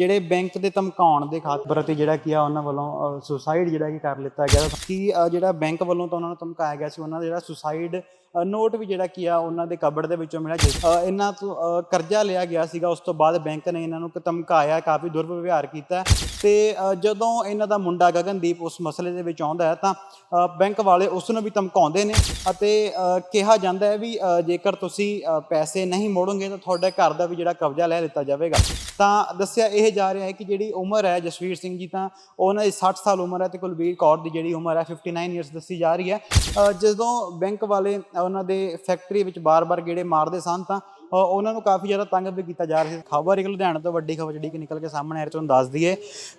ਜਿਹੜੇ ਬੈਂਕ ਦੇ ਧਮਕਾਉਣ ਦੇ ਖਾਤ ਪ੍ਰਤੀ ਜਿਹੜਾ ਕੀ ਆ ਉਹਨਾਂ ਵੱਲੋਂ ਸੁਸਾਈਡ ਜਿਹੜਾ ਕਿ ਕਰ ਲਿੱਤਾ ਗਿਆ। ਕਿ ਜਿਹੜਾ ਬੈਂਕ ਵੱਲੋਂ ਤਾਂ ਉਹਨਾਂ ਨੂੰ ਧਮਕਾਇਆ ਗਿਆ ਸੀ ਉਹਨਾਂ ਦਾ ਜਿਹੜਾ ਸੁਸਾਈਡ ਨੋਟ ਵੀ ਜਿਹੜਾ ਕੀ ਆ ਉਹਨਾਂ ਦੇ ਕਬੜ ਦੇ ਵਿੱਚੋਂ ਮਿਲਿਆ ਜਿਸ- ਅ, ਇਹਨਾਂ ਤੋਂ ਕਰਜ਼ਾ ਲਿਆ ਗਿਆ ਸੀਗਾ। ਉਸ ਤੋਂ ਬਾਅਦ ਬੈਂਕ ਨੇ ਇਹਨਾਂ ਨੂੰ ਧਮਕਾਇਆ ਕਾਫੀ ਦੁਰਵਿਵਹਾਰ ਕੀਤਾ। ਤੇ ਜਦੋਂ ਇਹਨਾਂ ਦਾ ਮੁੰਡਾ ਗਗਨਦੀਪ ਉਸ ਮਸਲੇ ਦੇ ਵਿੱਚ ਆਉਂਦਾ ਹੈ ਤਾਂ ਬੈਂਕ ਵਾਲੇ ਉਸ ਨੂੰ ਵੀ ਧਮਕਾਉਂਦੇ ਨੇ ਅਤੇ ਕਿਹਾ ਜਾਂਦਾ ਹੈ ਵੀ ਜੇਕਰ ਤੁਸੀਂ ਪੈਸੇ ਨਹੀਂ ਮੋੜੋਗੇ ਤਾਂ ਤੁਹਾਡੇ ਘਰ ਦਾ ਵੀ ਜਿਹੜਾ ਕਬਜ਼ਾ ਲੈ ਲਿੱਤਾ ਜਾਵੇਗਾ। ਤਾਂ ਦੱਸਿਆ ਇਹ ਜਾ ਰਿਹਾ ਹੈ ਕਿ ਜਿਹੜੀ ਉਮਰ ਹੈ ਜਸਵੀਰ ਸਿੰਘ ਜੀ, ਤਾਂ ਉਹਨਾਂ ਦੀ 60 ਸਾਲ ਉਮਰ ਹੈ ਤੇ ਕੁਲਬੀਰ ਕੌਰ ਦੀ ਜਿਹੜੀ ਉਮਰ ਹੈ 59 ਇਅਰਸ ਦੱਸੀ ਜਾ ਰਹੀ ਹੈ। ਜਦੋਂ ਬੈਂਕ ਵਾਲੇ ਉਹਨਾਂ ਦੇ ਫੈਕਟਰੀ ਵਿੱਚ ਬਾਰ-ਬਾਰ ਗੇੜੇ ਮਾਰਦੇ ਸਨ, ਤਾਂ ਉਹਨਾਂ ਨੂੰ ਕਾਫੀ ਜ਼ਿਆਦਾ ਤੰਗ ਵੀ ਕੀਤਾ ਜਾ ਰਿਹਾ ਸੀ। ਖਬਰ ਇੱਕ ਲੁਧਿਆਣਾ ਤੋਂ ਵੱਡੀ ਖਬਰ ਜਿਹੜੀ ਕਿ ਨਿਕਲ ਕੇ ਸਾਹਮਣੇ ਆ ਰਹੀ ਤੁਹਾਨੂੰ ਦੱਸ ਦਈਏ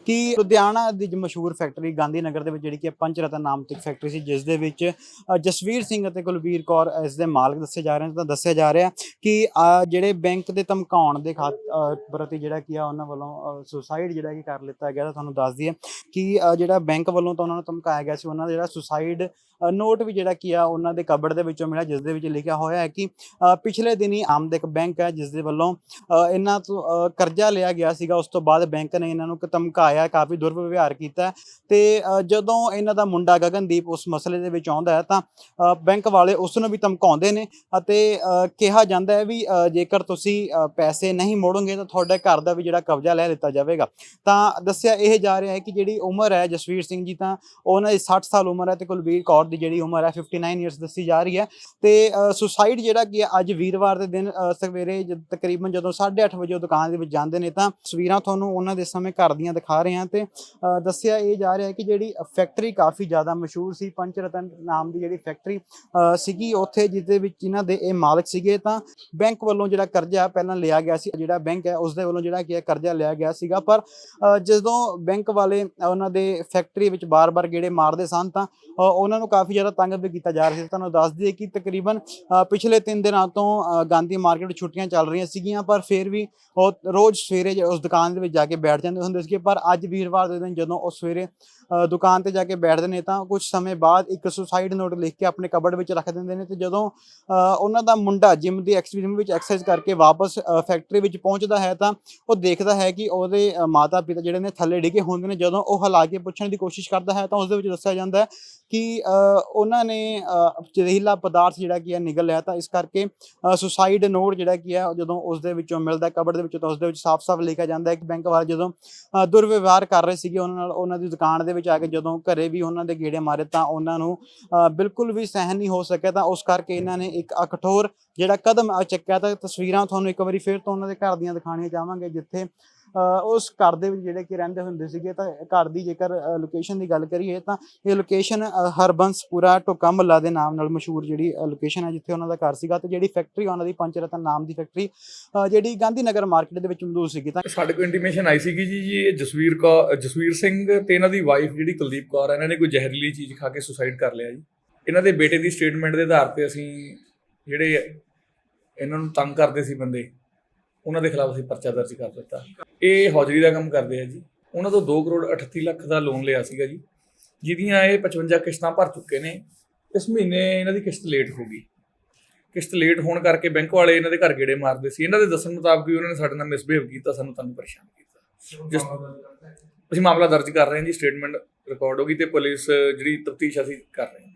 ਕਿ ਲੁਧਿਆਣਾ ਦੀ ਮਸ਼ਹੂਰ ਫੈਕਟਰੀ ਗਾਂਧੀ ਨਗਰ ਦੇ ਵਿੱਚ ਜਿਹੜੀ ਕਿ ਪੰਚ ਰਤਨ ਨਾਮ ਦੀ ਫੈਕਟਰੀ ਸੀ, ਜਿਸ ਦੇ ਵਿੱਚ ਜਸਵੀਰ ਸਿੰਘ ਅਤੇ ਕੁਲਬੀਰ ਕੌਰ ਇਸ ਦੇ ਮਾਲਕ ਦੱਸੇ ਜਾ ਰਹੇ ਨੇ। ਤਾਂ ਦੱਸਿਆ ਜਾ ਰਿਹਾ ਕਿ ਜਿਹੜੇ ਬੈਂਕ ਦੇ ਧਮਕਾਉਣ ਦੇ ਖਾਤ ਪ੍ਰਤੀ ਜਿਹੜਾ ਕੀ ਆ ਉਹਨਾਂ ਵੱਲੋਂ ਸੁਸਾਈਡ ਜਿਹੜਾ ਕਿ ਕਰ ਲਿੱਤਾ ਗਿਆ, ਤਾਂ ਤੁਹਾਨੂੰ ਦੱਸ ਦਈਏ ਕਿ ਜਿਹੜਾ ਬੈਂਕ ਵੱਲੋਂ ਤਾਂ ਉਹਨਾਂ ਨੂੰ ਧਮਕਾਇਆ ਗਿਆ ਸੀ, ਉਹਨਾਂ ਦਾ ਜਿਹੜਾ ਸੁਸਾਈਡ ਨੋਟ ਵੀ ਜਿਹੜਾ ਕੀ ਆ ਉਹਨਾਂ ਦੇ ਕਬੜ ਦੇ ਵਿੱਚੋਂ ਮਿਲਿਆ, ਜਿਸ ਦੇ ਵਿੱਚ ਲਿਖਿਆ ਹੋਇਆ ਹੈ ਕਿ ਪਿਛਲੇ ਦਿਨੀ ਆਮ ਦੇ ਇੱਕ ਬੈਂਕ ਹੈ ਜਿਸ ਦੇ ਵੱਲੋਂ ਇਹਨਾਂ ਤੋਂ ਕਰਜ਼ਾ ਲਿਆ ਗਿਆ ਸੀਗਾ। ਉਸ ਤੋਂ ਬਾਅਦ ਬੈਂਕ ਨੇ ਇਹਨਾਂ ਨੂੰ ਧਮਕਾਇਆ, ਕਾਫੀ ਦੁਰਵਿਵਹਾਰ ਕੀਤਾ। ਤੇ ਜਦੋਂ ਇਹਨਾਂ ਦਾ ਮੁੰਡਾ ਗਗਨਦੀਪ ਉਸ ਮਸਲੇ ਦੇ ਵਿੱਚ ਆਉਂਦਾ ਹੈ ਤਾਂ ਬੈਂਕ ਵਾਲੇ ਉਸ ਨੂੰ ਵੀ ਧਮਕਾਉਂਦੇ ਨੇ ਅਤੇ ਕਿਹਾ ਜਾਂਦਾ ਹੈ ਵੀ ਜੇਕਰ ਤੁਸੀਂ ਪੈਸੇ ਨਹੀਂ ਮੋੜੋਗੇ ਤਾਂ ਤੁਹਾਡੇ ਘਰ ਦਾ ਵੀ ਜਿਹੜਾ ਕਬਜ਼ਾ ਲੈ ਲਿੱਤਾ ਜਾਵੇਗਾ। ਤਾਂ ਦੱਸਿਆ ਇਹ ਜਾ ਰਿਹਾ ਹੈ ਕਿ ਜਿਹੜੀ ਉਮਰ ਹੈ ਜਸਵੀਰ ਸਿੰਘ ਜੀ, ਤਾਂ ਉਹਨਾਂ ਦੀ 60 ਸਾਲ ਉਮਰ ਹੈ ਤੇ ਕੁਲਬੀਰ ਕੌਰ ਦੀ ਜਿਹੜੀ ਉਮਰ ਹੈ 59 ਇਅਰਸ ਦੱਸੀ ਜਾ ਰਹੀ ਹੈ। ਤੇ ਸੁਸਾਈਡ ਜਿਹੜਾ ਕਿ ਹੈ ਅੱਜ ਵੀਰਵਾਰ ਦੇ ਦਿਨ ਸਵੇਰੇ ਜਦ ਤਕਰੀਬਨ ਜਦੋਂ 8:30 ਵਜੇ ਉਹ ਦੁਕਾਨ ਦੇ ਵਿੱਚ ਜਾਂਦੇ ਨੇ ਤਾਂ ਤਸਵੀਰਾਂ ਤੁਹਾਨੂੰ ਉਹਨਾਂ ਦੇ ਸਮੇਂ ਘਰ ਦੀਆਂ ਦਿਖਾ ਰਹੇ ਹਾਂ ਤੇ ਦੱਸਿਆ ਇਹ ਜਾ ਰਿਹਾ ਹੈ ਕਿ ਜਿਹੜੀ ਫੈਕਟਰੀ ਕਾਫੀ ਜ਼ਿਆਦਾ ਮਸ਼ਹੂਰ ਸੀ ਪੰਚ ਰਤਨ ਨਾਮ ਦੀ ਜਿਹੜੀ ਫੈਕਟਰੀ ਸੀਗੀ ਉੱਥੇ ਜਿਹਦੇ ਵਿੱਚ ਇਹਨਾਂ ਦੇ ਇਹ ਮਾਲਕ ਸੀਗੇ ਤਾਂ ਬੈਂਕ ਵੱਲੋਂ ਜਿਹੜਾ ਕਰਜ਼ਾ ਪਹਿਲਾਂ ਲਿਆ ਗਿਆ ਸੀ, ਜਿਹੜਾ ਬੈਂਕ ਹੈ ਉਸ ਦੇ ਵੱਲੋਂ ਜਿਹੜਾ ਕੀ ਹੈ ਕਰਜ਼ਾ ਲਿਆ ਗਿਆ ਸੀਗਾ, ਪਰ ਜਦੋਂ ਬੈਂਕ ਵਾਲੇ ਉਹਨਾਂ ਦੇ ਫੈਕਟਰੀ ਵਿੱਚ ਬਾਰ-ਬਾਰ ਗੇੜੇ ਮਾਰਦੇ ਸਨ ਤਾਂ ਉਹਨਾਂ ਨੂੰ ਕਾਫੀ ਜ਼ਿਆਦਾ ਤੰਗ ਵੀ ਕੀਤਾ ਜਾ ਰਿਹਾ ਸੀ। ਤੁਹਾਨੂੰ ਦੱਸ ਦਈਏ ਕਿ ਤਕਰੀਬਨ ਪਿਛਲੇ 3 ਦਿਨਾਂ ਤੋਂ ਗਾਂਧੀ ਮਾਰਕੀਟ ਛੁੱਟੀਆਂ ਚੱਲ ਰਹੀਆਂ ਸੀਗੀਆਂ ਪਰ ਫਿਰ ਵੀ ਉਹ ਰੋਜ਼ ਸਵੇਰੇ ਜ- ਉਸ ਦੁਕਾਨ ਦੇ ਵਿੱਚ ਜਾ ਕੇ ਬੈਠ ਜਾਂਦੇ ਹੁੰਦੇ ਸੀਗੇ ਪਰ ਅੱਜ ਵੀਰਵਾਰ ਦੇ ਦਿਨ ਜਦੋਂ ਉਹ ਸਵੇਰੇ ਦੁਕਾਨ ਤੇ ਜਾ ਕੇ ਬੈਠਦੇ ਨੇ ਤਾਂ ਕੁਝ ਸਮੇਂ ਬਾਅਦ ਇੱਕ ਸੁਸਾਈਡ ਨੋਟ ਲਿਖ ਕੇ ਆਪਣੇ ਕਬੜ ਵਿੱਚ ਰੱਖ ਦਿੰਦੇ ਨੇ ਤੇ ਜਦੋਂ ਉਹਨਾਂ ਦਾ ਮੁੰਡਾ ਜਿਮ ਦੀ ਐਕਸਪੀਰੀਅੰਸ ਵਿੱਚ ਐਕਸਰਸਾਈਜ਼ ਕਰਕੇ ਵਾਪਸ ਫੈਕਟਰੀ ਵਿੱਚ ਪਹੁੰਚਦਾ ਹੈ ਤਾਂ ਉਹ ਦੇਖਦਾ ਹੈ ਕਿ ਉਹਦੇ ਮਾਤਾ ਪਿਤਾ ਜਿਹੜੇ ਨੇ ਥੱਲੇ ਡਿੱਗੇ ਹੁੰਦੇ ਨੇ ਜਦੋਂ ਉਹ ਹਿਲਾ ਕੇ ਪੁੱਛਣ ਦੀ ਕੋਸ਼ਿਸ਼ ਕਰਦਾ ਹੈ ਤਾਂ ਉਸ ਦੇ ਵਿੱਚ ਦੱਸਿਆ ਜਾਂਦਾ ਹੈ ਕਿ ਉਹਨਾਂ ਨੇ ਅ, ਜ਼ਹਿਰੀਲਾ ਪਦਾਰਥ ਜਿਹੜਾ ਕੀ ਹੈ ਨਿਗਲ ਲਿਆ ਤਾਂ ਇਸ ਕਰਕੇ ਸੁਸਾਈਡ ਨੋਟ ਜਿਹੜਾ ਕੀ ਹੈ ਜਦੋਂ ਉਸ ਦੇ ਵਿੱਚੋਂ ਮਿਲਦਾ ਕਬੜ ਦੇ ਵਿੱਚੋਂ ਤਾਂ ਉਸ ਦੇ ਵਿੱਚ ਸਾਫ਼-ਸਾਫ਼ ਲਿਖਿਆ ਜਾਂਦਾ ਹੈ ਕਿ ਬੈਂਕ ਵਾਲੇ ਜਦੋਂ ਦੁਰਵਿਵਹਾਰ ਕਰ ਰਹੇ ਸੀਗੇ ਉਹਨਾਂ ਨਾਲ ਉਹਨਾਂ ਦੀ ਦੁਕਾਨ ਦੇ ਵਿੱਚ ਆ ਕੇ ਜਦੋਂ ਘਰੇ ਵੀ ਉਹਨਾਂ ਦੇ ਗੇੜੇ ਮਾਰੇ ਤਾਂ ਉਹਨਾਂ ਨੂੰ ਅ, ਬਿਲਕੁਲ ਵੀ ਸਹਿਨ ਨਹੀਂ ਹੋ ਸਕਿਆ ਤਾਂ ਉਸ ਕਰਕੇ ਇਹਨਾਂ ਨੇ ਇੱਕ ਅ, ਕਠੋਰ ਜਿਹੜਾ ਕਦਮ ਅ, ਚੱਕਿਆ ਤਾਂ ਤਸਵੀਰਾਂ ਤੁਹਾਨੂੰ ਇੱਕ ਵਾਰੀ ਫਿਰ ਤੋਂ ਉਹਨਾਂ ਦੇ ਘਰ ਦੀਆਂ ਦਿਖਾਣੀਆਂ ਚਾਹਾਂਗੇ ਜਿੱਥੇ ਉਸ ਘਰ ਦੇ ਵਿੱਚ ਜਿਹੜੇ ਕਿ ਰਹਿੰਦੇ ਹੁੰਦੇ ਸੀਗੇ, ਤਾਂ ਘਰ ਦੀ ਜੇਕਰ ਲੋਕੇਸ਼ਨ ਦੀ ਗੱਲ ਕਰੀਏ, ਤਾਂ ਇਹ ਲੋਕੇਸ਼ਨ ਹਰਬੰਸਪੁਰਾ ਟੋਕਾ ਮੱਲਾ ਦੇ ਨਾਮ ਨਾਲ ਮਸ਼ਹੂਰ ਜਿਹੜੀ ਲੋਕੇਸ਼ਨ ਹੈ, ਜਿੱਥੇ ਉਹਨਾਂ ਦਾ ਘਰ ਸੀਗਾ, ਤੇ ਜਿਹੜੀ ਫੈਕਟਰੀ ਉਹਨਾਂ ਦੀ ਪੰਚ ਰਤਨ ਨਾਮ ਦੀ ਫੈਕਟਰੀ ਜਿਹੜੀ ਗਾਂਧੀ ਨਗਰ ਮਾਰਕੀਟ ਦੇ ਵਿੱਚ ਮੌਜੂਦ ਸੀਗੀ, ਤਾਂ ਸਾਡੇ ਕੋਲ ਇੰਟੀਮੇਸ਼ਨ ਆਈ ਸੀਗੀ ਜੀ ਜੀ, ਇਹ ਜਸਵੀਰ ਕੌਰ ਜਸਵੀਰ ਸਿੰਘ ਤੇ ਇਹਨਾਂ ਦੀ ਵਾਈਫ ਜਿਹੜੀ ਕੁਲਦੀਪ ਕੌਰ ਹੈ ਇਹਨਾਂ ਨੇ ਕੋਈ ਜ਼ਹਿਰੀਲੀ ਚੀਜ਼ ਖਾ ਕੇ ਸੁਸਾਈਡ ਕਰ ਲਿਆ ਜੀ। ਇਹਨਾਂ ਦੇ ਬੇਟੇ ਦੀ ਸਟੇਟਮੈਂਟ ਦੇ ਆਧਾਰ ਤੇ ਅਸੀਂ ਜਿਹੜੇ ਇਹਨਾਂ ਨੂੰ ਤੰਗ ਕਰਦੇ ਸੀ ਬੰਦੇ ਉਹਨਾਂ ਦੇ ਖਿਲਾਫ ਅਸੀਂ ਪਰਚਾ ਦਰਜ ਕਰ ਦਿੱਤਾ। ਇਹ ਹੌਜਰੀ ਦਾ ਕੰਮ ਕਰਦੇ ਆ ਜੀ। ਉਹਨਾਂ ਤੋਂ 2 ਕਰੋੜ 38 ਲੱਖ ਦਾ ਲੋਨ ਲਿਆ ਸੀਗਾ ਜੀ। ਜਿਹਦੀਆਂ ਇਹ 55 ਕਿਸ਼ਤਾਂ ਭਰ ਚੁੱਕੇ ਨੇ। ਇਸ ਮਹੀਨੇ ਇਹਨਾਂ ਦੀ ਕਿਸ਼ਤ ਲੇਟ ਹੋ ਗਈ। ਕਿਸ਼ਤ ਲੇਟ ਹੋਣ ਕਰਕੇ ਬੈਂਕ ਵਾਲੇ ਇਹਨਾਂ ਦੇ ਘਰ ਗੇੜੇ ਮਾਰਦੇ ਸੀ। ਇਹਨਾਂ ਦੇ ਦੱਸਣ ਮੁਤਾਬਕ ਵੀ ਉਹਨਾਂ ਨੇ ਸਾਡੇ ਨਾਲ ਮਿਸਬਿਹੇਵ ਕੀਤਾ, ਸਾਨੂੰ ਤੰਗ ਪਰੇਸ਼ਾਨ ਕੀਤਾ। ਜਿਸ ਅਸੀਂ ਮਾਮਲਾ ਦਰਜ ਕਰ ਰਹੇ ਹਾਂ ਜੀ ਸਟੇਟਮੈਂਟ ਰਿਕਾਰਡ ਹੋ ਗਈ ਤੇ ਪੁਲਿਸ ਜਿਹੜੀ ਤਫਤੀਸ਼ ਅਸੀਂ ਕਰ ਰਹੇ ਹਾਂ।